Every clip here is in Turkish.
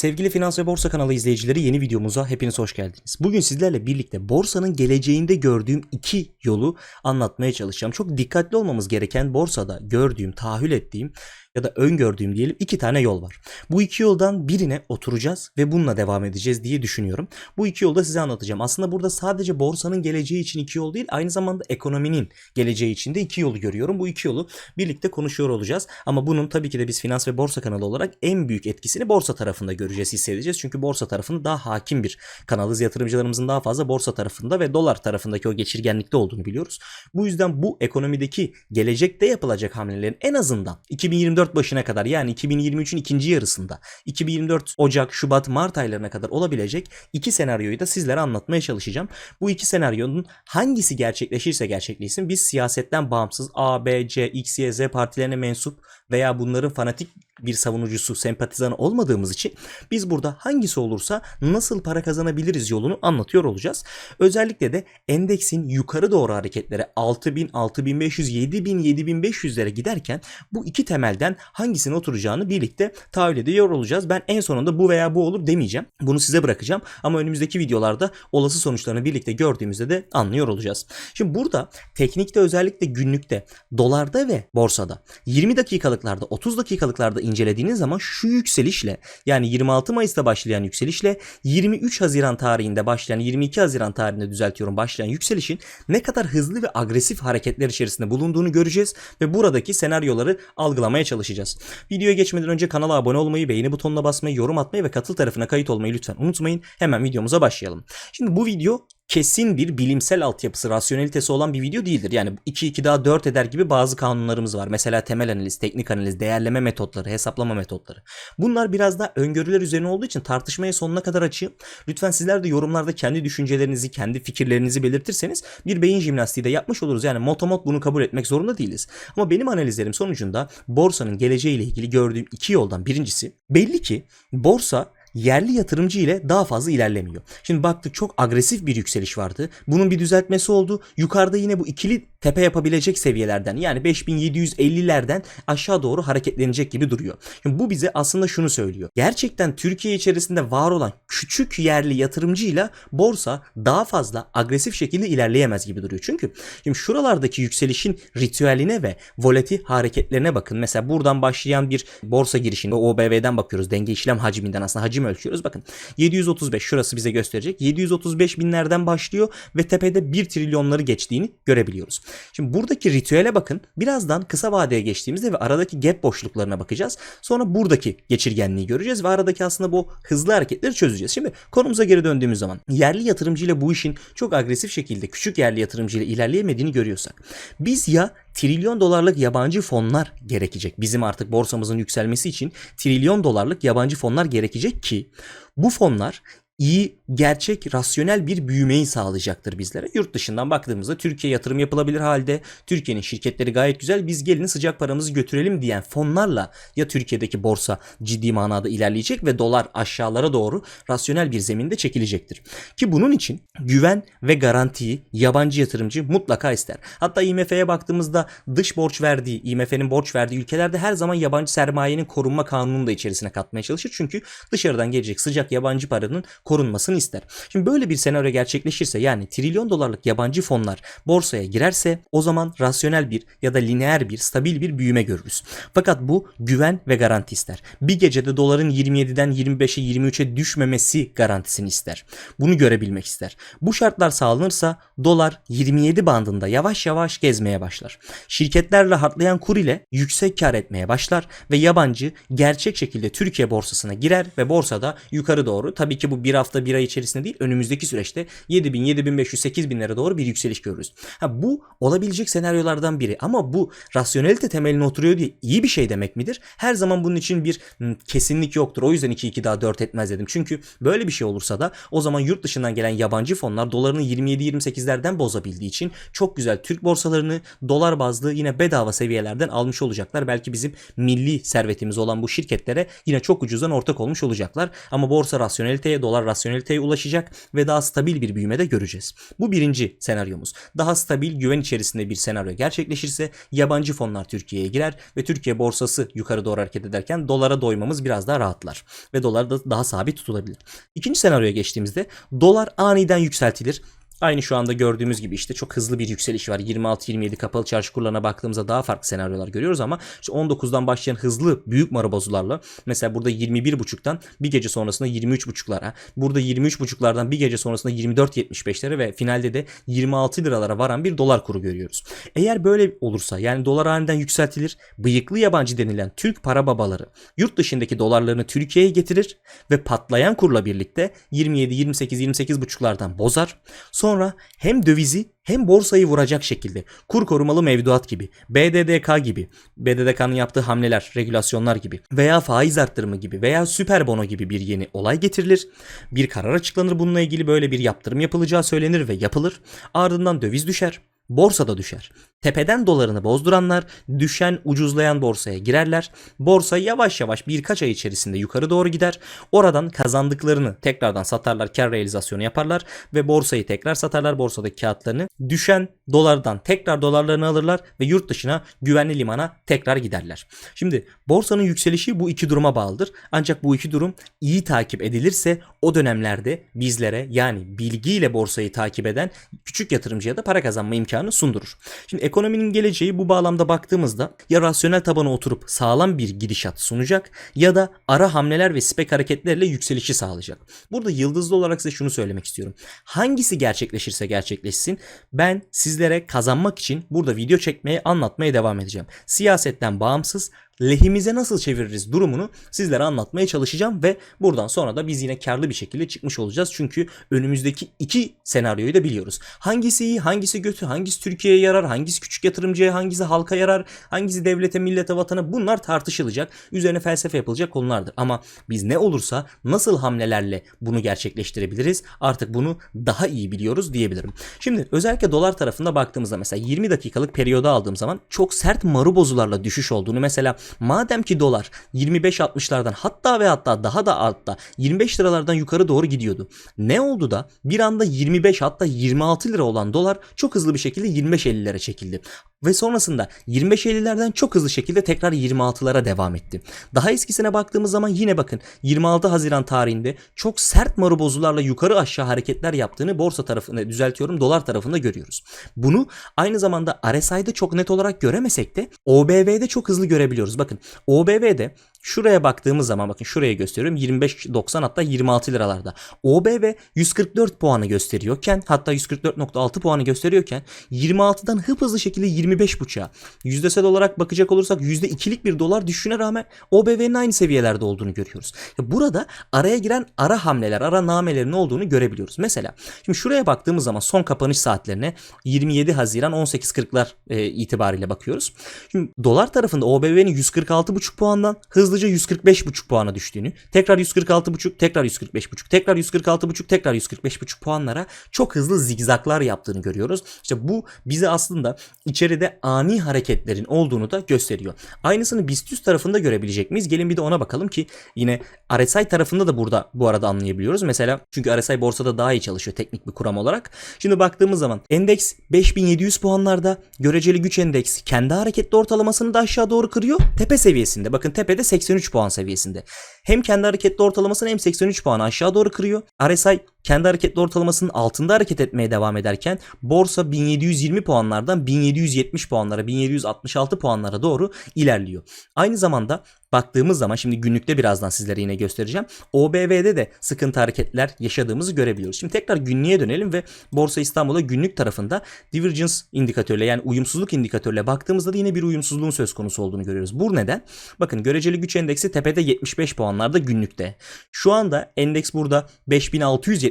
Sevgili Finans ve Borsa kanalı izleyicileri yeni videomuza hepiniz hoş geldiniz. Bugün sizlerle birlikte borsanın geleceğinde gördüğüm iki yolu anlatmaya çalışacağım. Çok dikkatli olmamız gereken borsada gördüğüm, tahayyül ettiğim ya da öngördüğüm diyelim iki tane yol var. Bu iki yoldan birine oturacağız ve bununla devam edeceğiz diye düşünüyorum. Bu iki yolda size anlatacağım. Aslında burada sadece borsanın geleceği için iki yol değil, aynı zamanda ekonominin geleceği için de iki yolu görüyorum. Bu iki yolu birlikte konuşuyor olacağız. Ama bunun tabii ki de biz Finans ve Borsa kanalı olarak en büyük etkisini borsa tarafında göreceğiz, hissedeceğiz. Çünkü borsa tarafında daha hakim bir kanalız. Yatırımcılarımızın daha fazla borsa tarafında ve dolar tarafındaki o geçirgenlikte olduğunu biliyoruz. Bu yüzden bu ekonomideki gelecekte yapılacak hamlelerin en azından 2024 başına kadar yani 2023'ün ikinci yarısında 2024 Ocak, Şubat, Mart aylarına kadar olabilecek iki senaryoyu da sizlere anlatmaya çalışacağım. Bu iki senaryonun hangisi gerçekleşirse gerçekleşsin biz siyasetten bağımsız A, B, C, X, Y, Z partilerine mensup veya bunların fanatik bir savunucusu, sempatizanı olmadığımız için biz burada hangisi olursa nasıl para kazanabiliriz yolunu anlatıyor olacağız. Özellikle de endeksin yukarı doğru hareketleri 6000, 6500, 7000, 7500'lere giderken bu iki temelden hangisine oturacağını birlikte tahayyül ediyor olacağız. Ben en sonunda bu veya bu olur demeyeceğim. Bunu size bırakacağım ama önümüzdeki videolarda olası sonuçlarını birlikte gördüğümüzde de anlıyor olacağız. Şimdi burada teknikte özellikle günlükte dolarda ve borsada 20 dakikalıklarda 30 dakikalıklarda incelediğiniz zaman şu yükselişle yani 26 Mayıs'ta başlayan yükselişle 23 Haziran tarihinde başlayan 22 Haziran tarihinde düzeltiyorum başlayan yükselişin ne kadar hızlı ve agresif hareketler içerisinde bulunduğunu göreceğiz ve buradaki senaryoları algılamaya çalışacağız. Videoya geçmeden önce kanala abone olmayı, beğeni butonuna basmayı, yorum atmayı ve katıl tarafına kayıt olmayı lütfen unutmayın. Hemen videomuza başlayalım. Şimdi bu video kesin bir bilimsel altyapısı, rasyonelitesi olan bir video değildir. Yani 2 2 daha 4 eder gibi bazı kanunlarımız var. Mesela temel analiz, teknik analiz, değerleme metotları, hesaplama metotları. Bunlar biraz daha öngörüler üzerine olduğu için tartışmaya sonuna kadar açayım. Lütfen sizler de yorumlarda kendi düşüncelerinizi, kendi fikirlerinizi belirtirseniz bir beyin jimnastiği de yapmış oluruz. Yani motomot bunu kabul etmek zorunda değiliz. Ama benim analizlerim sonucunda borsanın geleceğiyle ilgili gördüğüm iki yoldan birincisi belli ki borsa yerli yatırımcı ile daha fazla ilerlemiyor. Şimdi baktık çok agresif bir yükseliş vardı. Bunun bir düzeltmesi oldu. Yukarıda yine bu ikili tepe yapabilecek seviyelerden yani 5750'lerden aşağı doğru hareketlenecek gibi duruyor. Şimdi bu bize aslında şunu söylüyor. Gerçekten Türkiye içerisinde var olan küçük yerli yatırımcıyla borsa daha fazla agresif şekilde ilerleyemez gibi duruyor. Çünkü şimdi şuralardaki yükselişin ritüeline ve volatil hareketlerine bakın. Mesela buradan başlayan bir borsa girişinde OBV'den bakıyoruz. Denge işlem hacminden aslında hacim ölçüyoruz. Bakın 735 şurası bize gösterecek. 735 binlerden başlıyor ve tepede 1 trilyonları geçtiğini görebiliyoruz. Şimdi buradaki ritüele bakın. Birazdan kısa vadeye geçtiğimizde ve aradaki gap boşluklarına bakacağız. Sonra buradaki geçirgenliği göreceğiz ve aradaki aslında bu hızlı hareketleri çözeceğiz. Şimdi konumuza geri döndüğümüz zaman yerli yatırımcıyla bu işin çok agresif şekilde küçük yerli yatırımcıyla ilerleyemediğini görüyorsak biz ya trilyon dolarlık yabancı fonlar gerekecek. Bizim artık borsamızın yükselmesi için trilyon dolarlık yabancı fonlar gerekecek ki bu fonlar iyi, gerçek, rasyonel bir büyümeyi sağlayacaktır bizlere. Yurt dışından baktığımızda Türkiye yatırım yapılabilir halde, Türkiye'nin şirketleri gayet güzel, biz gelin sıcak paramızı götürelim diyen fonlarla ya Türkiye'deki borsa ciddi manada ilerleyecek ve dolar aşağılara doğru rasyonel bir zeminde çekilecektir. Ki bunun için güven ve garantiyi yabancı yatırımcı mutlaka ister. Hatta IMF'ye baktığımızda dış borç verdiği, IMF'nin borç verdiği ülkelerde her zaman yabancı sermayenin korunma kanununu da içerisine katmaya çalışır. Çünkü dışarıdan gelecek sıcak yabancı paranın korunmasını ister. Şimdi böyle bir senaryo gerçekleşirse yani trilyon dolarlık yabancı fonlar borsaya girerse o zaman rasyonel bir ya da lineer bir stabil bir büyüme görürüz. Fakat bu güven ve garanti ister. Bir gecede doların 27'den 25'e 23'e düşmemesi garantisini ister. Bunu görebilmek ister. Bu şartlar sağlanırsa dolar 27 bandında yavaş yavaş gezmeye başlar. Şirketler rahatlayan kur ile yüksek kar etmeye başlar ve yabancı gerçek şekilde Türkiye borsasına girer ve borsada yukarı doğru tabii ki bu bir hafta bir ay içerisinde değil önümüzdeki süreçte 7000, 7500, 8000'lere doğru bir yükseliş görürüz. Ha, bu olabilecek senaryolardan biri ama bu rasyonelite temeline oturuyor diye iyi bir şey demek midir? Her zaman bunun için bir m, kesinlik yoktur. O yüzden 2-2 daha 4 etmez dedim. Çünkü böyle bir şey olursa da o zaman yurt dışından gelen yabancı fonlar dolarını 27-28'lerden bozabildiği için çok güzel Türk borsalarını dolar bazlı yine bedava seviyelerden almış olacaklar. Belki bizim milli servetimiz olan bu şirketlere yine çok ucuzdan ortak olmuş olacaklar. Ama borsa rasyoneliteye, dolar rasyoneliteye seviyeye ulaşacak ve daha stabil bir büyüme de göreceğiz. Bu birinci senaryomuz. Daha stabil güven içerisinde bir senaryo gerçekleşirse yabancı fonlar Türkiye'ye girer ve Türkiye borsası yukarı doğru hareket ederken dolara doymamız biraz daha rahatlar ve dolar da daha sabit tutulabilir. İkinci senaryoya geçtiğimizde dolar aniden yükseltilir. Aynı şu anda gördüğümüz gibi işte çok hızlı bir yükseliş var. 26-27 kapalı çarşı kurlarına baktığımızda daha farklı senaryolar görüyoruz ama işte 19'dan başlayan hızlı büyük marabozularla mesela burada 21.5'tan bir gece sonrasında 23.5'lara, burada 23.5'lardan bir gece sonrasında 24.75'lere ve finalde de 26 liralara varan bir dolar kuru görüyoruz. Eğer böyle olursa yani dolar aniden yükseltilir, bıyıklı yabancı denilen Türk para babaları yurt dışındaki dolarlarını Türkiye'ye getirir ve patlayan kurla birlikte 27, 28, 28.5'lardan bozar. Sonra hem dövizi hem borsayı vuracak şekilde kur korumalı mevduat gibi, BDDK gibi, BDDK'nın yaptığı hamleler, regülasyonlar gibi veya faiz arttırımı gibi veya süper bono gibi bir yeni olay getirilir. Bir karar açıklanır bununla ilgili böyle bir yaptırım yapılacağı söylenir ve yapılır. Ardından döviz düşer. Borsa da düşer. Tepeden dolarını bozduranlar düşen ucuzlayan borsaya girerler. Borsa yavaş yavaş birkaç ay içerisinde yukarı doğru gider. Oradan kazandıklarını tekrardan satarlar, kar realizasyonu yaparlar ve borsayı tekrar satarlar borsadaki kağıtlarını. Düşen dolardan tekrar dolarlarını alırlar ve yurt dışına güvenli limana tekrar giderler. Şimdi borsanın yükselişi bu iki duruma bağlıdır. Ancak bu iki durum iyi takip edilirse o dönemlerde bizlere yani bilgiyle borsayı takip eden küçük yatırımcıya da para kazanma imkanı sundurur. Şimdi ekonominin geleceği bu bağlamda baktığımızda ya rasyonel tabana oturup sağlam bir gidişat sunacak ya da ara hamleler ve spek hareketlerle yükselişi sağlayacak. Burada yıldızlı olarak size şunu söylemek istiyorum. Hangisi gerçekleşirse gerçekleşsin ben sizlere kazanmak için burada video çekmeye anlatmaya devam edeceğim. Siyasetten bağımsız lehimize nasıl çeviririz durumunu sizlere anlatmaya çalışacağım ve buradan sonra da biz yine karlı bir şekilde çıkmış olacağız. Çünkü önümüzdeki iki senaryoyu da biliyoruz. Hangisi iyi, hangisi kötü, hangisi Türkiye'ye yarar, hangisi küçük yatırımcıya, hangisi halka yarar, hangisi devlete, millete, vatana bunlar tartışılacak. Üzerine felsefe yapılacak konulardır. Ama biz ne olursa nasıl hamlelerle bunu gerçekleştirebiliriz artık bunu daha iyi biliyoruz diyebilirim. Şimdi özellikle dolar tarafında baktığımızda mesela 20 dakikalık periyoda aldığım zaman çok sert maru bozularla düşüş olduğunu mesela Madem ki dolar 25-60'lardan hatta ve hatta daha da altta 25 liralardan yukarı doğru gidiyordu. Ne oldu da bir anda 25 hatta 26 lira olan dolar çok hızlı bir şekilde 25-50'lere çekildi. Ve sonrasında 25-50'lerden çok hızlı şekilde tekrar 26'lara devam etti. Daha eskisine baktığımız zaman yine bakın 26 Haziran tarihinde çok sert marubozularla yukarı aşağı hareketler yaptığını borsa tarafında düzeltiyorum dolar tarafında görüyoruz. Bunu aynı zamanda RSI'de çok net olarak göremesek de OBV'de çok hızlı görebiliyoruz. Bakın OBV'de Şuraya baktığımız zaman bakın şuraya gösteriyorum 25.90 hatta 26 liralarda. OBV 144 puanı gösteriyorken hatta 144.6 puanı gösteriyorken 26'dan hıp hızlı şekilde 25.5'a yüzdesel olarak bakacak olursak %2'lik bir dolar düşüşüne rağmen OBV'nin aynı seviyelerde olduğunu görüyoruz. Burada araya giren ara hamleler, ara namelerin olduğunu görebiliyoruz. Mesela şimdi şuraya baktığımız zaman son kapanış saatlerine 27 Haziran 18.40'lar e, itibariyle bakıyoruz. Şimdi dolar tarafında OBV'nin 146.5 puandan hızlı hızlıca 145.5 puana düştüğünü, tekrar 146.5, tekrar 145.5, tekrar 146.5, tekrar 145.5 puanlara çok hızlı zigzaklar yaptığını görüyoruz. İşte bu bize aslında içeride ani hareketlerin olduğunu da gösteriyor. Aynısını BIST tarafında görebilecek miyiz? Gelin bir de ona bakalım ki yine RSI tarafında da burada bu arada anlayabiliyoruz. Mesela çünkü RSI borsada daha iyi çalışıyor teknik bir kuram olarak. Şimdi baktığımız zaman endeks 5700 puanlarda göreceli güç endeksi kendi hareketli ortalamasını da aşağı doğru kırıyor. Tepe seviyesinde. Bakın tepede 83 puan seviyesinde. Hem kendi hareketli ortalamasını hem 83 puanı aşağı doğru kırıyor. RSI kendi hareketli ortalamasının altında hareket etmeye devam ederken borsa 1720 puanlardan 1770 puanlara 1766 puanlara doğru ilerliyor. Aynı zamanda baktığımız zaman şimdi günlükte birazdan sizlere yine göstereceğim. OBV'de de sıkıntı hareketler yaşadığımızı görebiliyoruz. Şimdi tekrar günlüğe dönelim ve Borsa İstanbul'a günlük tarafında divergence indikatörle yani uyumsuzluk indikatörle baktığımızda da yine bir uyumsuzluğun söz konusu olduğunu görüyoruz. Bu neden? Bakın göreceli güç endeksi tepede 75 puanlarda günlükte. Şu anda endeks burada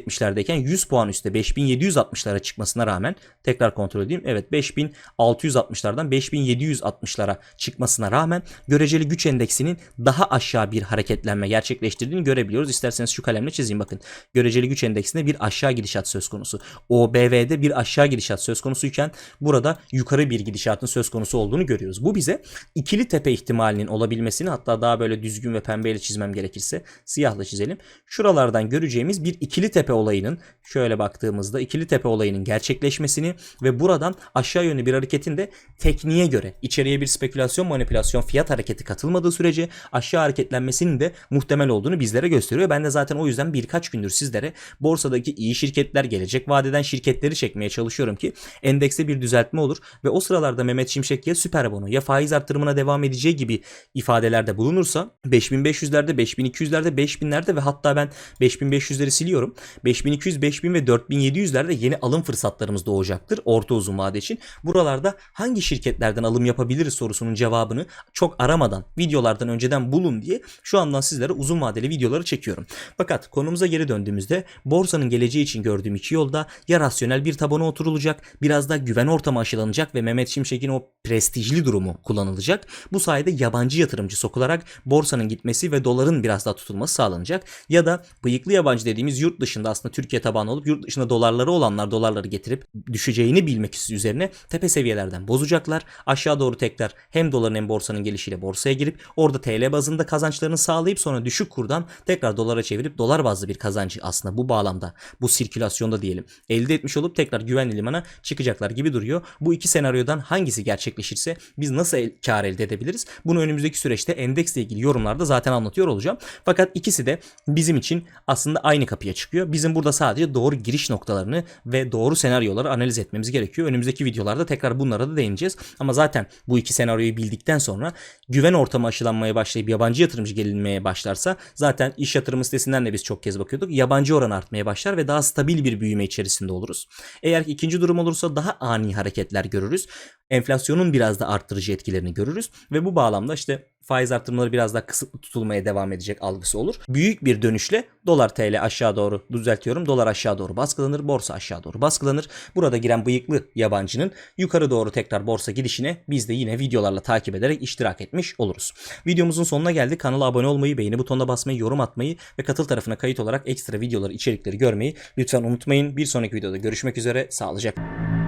5670'lerdeyken 100 puan üstte 5760'lara çıkmasına rağmen tekrar kontrol edeyim. Evet 5660'lardan 5760'lara çıkmasına rağmen göreceli güç endeksinin daha aşağı bir hareketlenme gerçekleştirdiğini görebiliyoruz. İsterseniz şu kalemle çizeyim bakın. Göreceli güç endeksinde bir aşağı gidişat söz konusu. OBV'de bir aşağı gidişat söz konusuyken burada yukarı bir gidişatın söz konusu olduğunu görüyoruz. Bu bize ikili tepe ihtimalinin olabilmesini hatta daha böyle düzgün ve pembeyle çizmem gerekirse siyahla çizelim. Şuralardan göreceğimiz bir ikili tepe tepe olayının şöyle baktığımızda ikili tepe olayının gerçekleşmesini ve buradan aşağı yönlü bir hareketin de tekniğe göre içeriye bir spekülasyon manipülasyon fiyat hareketi katılmadığı sürece aşağı hareketlenmesinin de muhtemel olduğunu bizlere gösteriyor. Ben de zaten o yüzden birkaç gündür sizlere borsadaki iyi şirketler gelecek vadeden şirketleri çekmeye çalışıyorum ki endekste bir düzeltme olur ve o sıralarda Mehmet Şimşek ya süper bono ya faiz artırımına devam edeceği gibi ifadelerde bulunursa 5500'lerde 5200'lerde 5000'lerde ve hatta ben 5500'leri siliyorum. 5200, 5000 ve 4700'lerde yeni alım fırsatlarımız doğacaktır orta uzun vade için. Buralarda hangi şirketlerden alım yapabiliriz sorusunun cevabını çok aramadan videolardan önceden bulun diye şu andan sizlere uzun vadeli videoları çekiyorum. Fakat konumuza geri döndüğümüzde borsanın geleceği için gördüğüm iki yolda ya rasyonel bir tabana oturulacak, biraz da güven ortamı aşılanacak ve Mehmet Şimşek'in o prestijli durumu kullanılacak. Bu sayede yabancı yatırımcı sokularak borsanın gitmesi ve doların biraz daha tutulması sağlanacak. Ya da bıyıklı yabancı dediğimiz yurt dışında aslında Türkiye tabanlı olup yurt dışında dolarları olanlar dolarları getirip düşeceğini bilmek üzerine tepe seviyelerden bozacaklar. Aşağı doğru tekrar hem doların hem borsanın gelişiyle borsaya girip orada TL bazında kazançlarını sağlayıp sonra düşük kurdan tekrar dolara çevirip dolar bazlı bir kazancı aslında bu bağlamda bu sirkülasyonda diyelim elde etmiş olup tekrar güvenli limana çıkacaklar gibi duruyor. Bu iki senaryodan hangisi gerçekleşirse biz nasıl kar elde edebiliriz? Bunu önümüzdeki süreçte endeksle ilgili yorumlarda zaten anlatıyor olacağım. Fakat ikisi de bizim için aslında aynı kapıya çıkıyor. Bizim burada sadece doğru giriş noktalarını ve doğru senaryoları analiz etmemiz gerekiyor. Önümüzdeki videolarda tekrar bunlara da değineceğiz. Ama zaten bu iki senaryoyu bildikten sonra güven ortamı aşılanmaya başlayıp yabancı yatırımcı gelinmeye başlarsa zaten iş yatırımı sitesinden de biz çok kez bakıyorduk. Yabancı oran artmaya başlar ve daha stabil bir büyüme içerisinde oluruz. Eğer ki ikinci durum olursa daha ani hareketler görürüz. Enflasyonun biraz da arttırıcı etkilerini görürüz ve bu bağlamda işte faiz artırımları biraz daha kısıtlı tutulmaya devam edecek algısı olur. Büyük bir dönüşle dolar TL aşağı doğru düzeltiyorum. Dolar aşağı doğru baskılanır, borsa aşağı doğru baskılanır. Burada giren bıyıklı yabancının yukarı doğru tekrar borsa gidişine biz de yine videolarla takip ederek iştirak etmiş oluruz. Videomuzun sonuna geldik. Kanala abone olmayı, beğeni butonuna basmayı, yorum atmayı ve katıl tarafına kayıt olarak ekstra videoları, içerikleri görmeyi lütfen unutmayın. Bir sonraki videoda görüşmek üzere. Sağlıcakla.